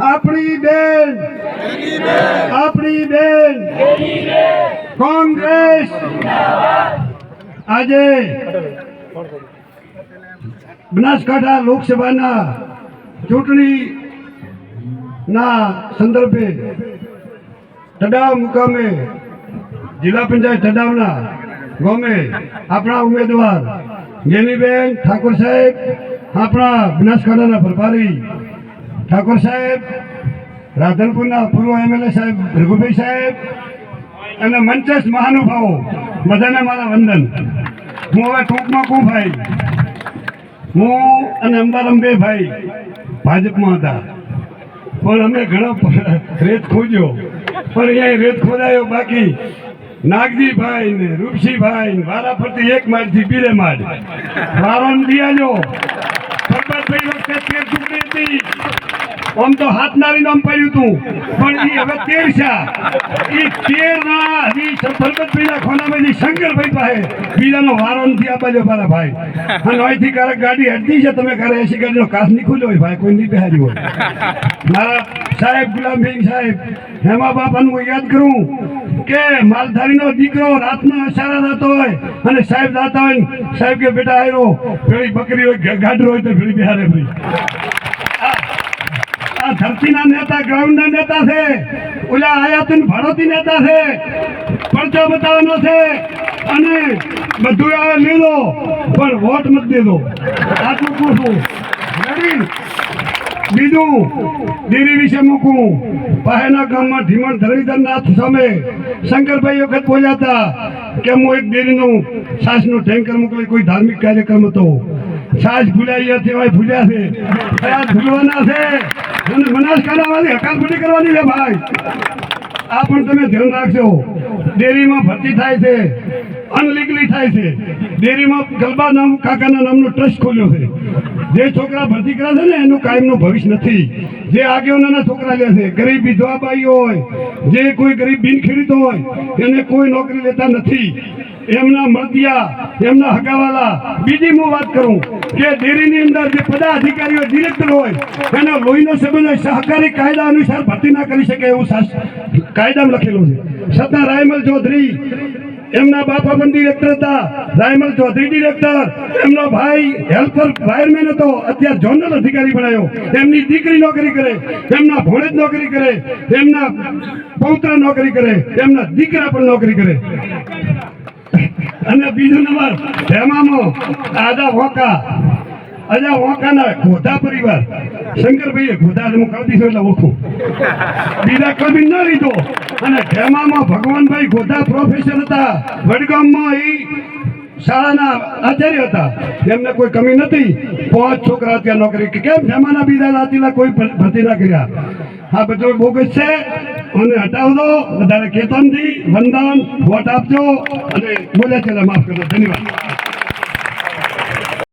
આપણી બેન આપણી બેન, કોંગ્રેસ. આજે બનાસકાંઠા લોકસભાના ચૂંટણી ના સંદર્ભે તડાવ મુકામે, જિલ્લા પંચાયત તડાવના ગામે આપણા ઉમેદવાર ગેનીબેન ઠાકોર સાહેબ, આપણા બનાસકાંઠાના પ્રભારી ઠાકોર સાહેબ, રાધનપુરના પૂર્વ એમએલએ સાહેબ, રઘુભાઈ સાહેબ અને મંચસ મહાનુભાવો, બધાને મારા વંદન. હું હવે ટૂંકમાં કહું ભાઈ? હું અને અંબારંબે ભાઈ ભાજપમાં હતા. પણ અમે ઘણો રેત ખોજ્યો પણ અહીંયા રેત ખોદાયો બાકી નાગજીભાઈ ને રૂપસીભાઈ ને વારા ફરતી એક માળથી બીજે માળ. વારો દિયાજો પરબતભાઈ વખતે ચૂંટણી હતી. આમ તો હાથનારી નામ પડ્યું તું. પણ એ હવે તેર છે. એ તેર ના હજી પરબતભાઈ ના ખોનામાંથી શંકરભાઈ પાસે. બીજાનો વારો નથી આ બાજુ મારા ભાઈ. અને અહીંથી ક્યારેક ગાડી હટતી છે, તમે ક્યારે એસી ગાડીનો કાચ ખુલ્યો હોય ભાઈ, કોઈ નહીં બિહારી હોય. મારા સાહેબ ગુલામભાઈ સાહેબ, હેમા બાપાનું હું યાદ કરું કે માલધારીનો દીકરો રાતના અસારા થતો હોય અને સાહેબ જાતા હોય સાહેબ કે, બેટા આવ્યો પેલી બકરી હોય ગાઢ હોય તો પેલી બિહારે ભાઈ. ધરતીના નેતા ગ્રાઉન્ડના નેતા છે. ઓલા આયાતીન ભારતી નેતા છે. પરચો બતાવવાનો છે. અને બધું આવે લીધો. પણ વોટ મત દેજો આટલું કહું છું બીજું દેરી વિશે મૂકું. પાહેના ગામમાં ધીમણ ધરણીધરનાથ સામે શંકરભાઈ વખત બોલ્યા હતા કે હું એક ડેરીનું સાસનું ટેન્કર મોકલી, કોઈ ધાર્મિક કાર્યક્રમ હતો. સાસ ભૂલાઈ તેવાય ભૂલ્યા છે. કયા ભૂલવાના છે. અને બનાસકાંઠામાંથી હકાલપટ્ટી કરવાની છે ભાઈ. આ પણ તમે ધ્યાન રાખજો. ડેરીમાં ભરતી થાય છે. અનલીગલી થાય છે. ડેરીમાં ગલબા નામ, કાકાના નામનો ટ્રસ્ટ ખોલ્યો છે. જે છોકરા ભરતી કરે છે ને, એનું કાયમનું ભવિષ્ય નથી. જે આગેવાના છોકરા લે છે, ગરીબ વિધવા બાઈ હોય, જે કોઈ ગરીબ બિન ખેડૂતો હોય, એને કોઈ નોકરી લેતા નથી. એમના મળદિયા એમના હગાવાલા. બીજી હું વાત કરું કે ડેરીની અંદર જે પદાધિકારીઓ, ડિરેક્ટર હોય, એનો લોહીનો સંબંધ સહકારી કાયદા અનુસાર ભરતી ના કરી શકે એવું કાયદામાં લખેલું છે. છતાં રાયમલ ચૌધરી એમના બાપા પણ ડિરેક્ટર હતા, રાયમલ ચૌધરી ડિરેક્ટર એમનો ભાઈ હેલ્પર ફાયરમેન હતો, અત્યારે ઝોનલ અધિકારી બનાવ્યો એમની દીકરી નોકરી કરે, એમના ભોળે નોકરી કરે, એમના પૌત્રા નોકરી કરે, એમના દીકરા પણ નોકરી કરે. અને બીજું નંબર હેમામો આદા વોકા અજા વોકાના ગોધા પરિવાર. શંકરભાઈએ ગોધા હું કહી દીધો એટલે ઓળખું. બીજા કદી ન લીધો. અને હેમામાં ભગવાનભાઈ ગોધા પ્રોફેસર હતા. વડગામમાં એ શાળાના આચાર્ય હતા. એમને કોઈ કમી નથી. પાંચ છોકરા ત્યાં નોકરી કેમ હેમાના બીજા જાતિના કોઈ ભરતી ના કર્યા? આ બધો બોગસ છે. અને હટાવજો. વધારે કેતનથી વંદન. વોટ આપજો. અને બોલે છે માફ કરજો. ધન્યવાદ.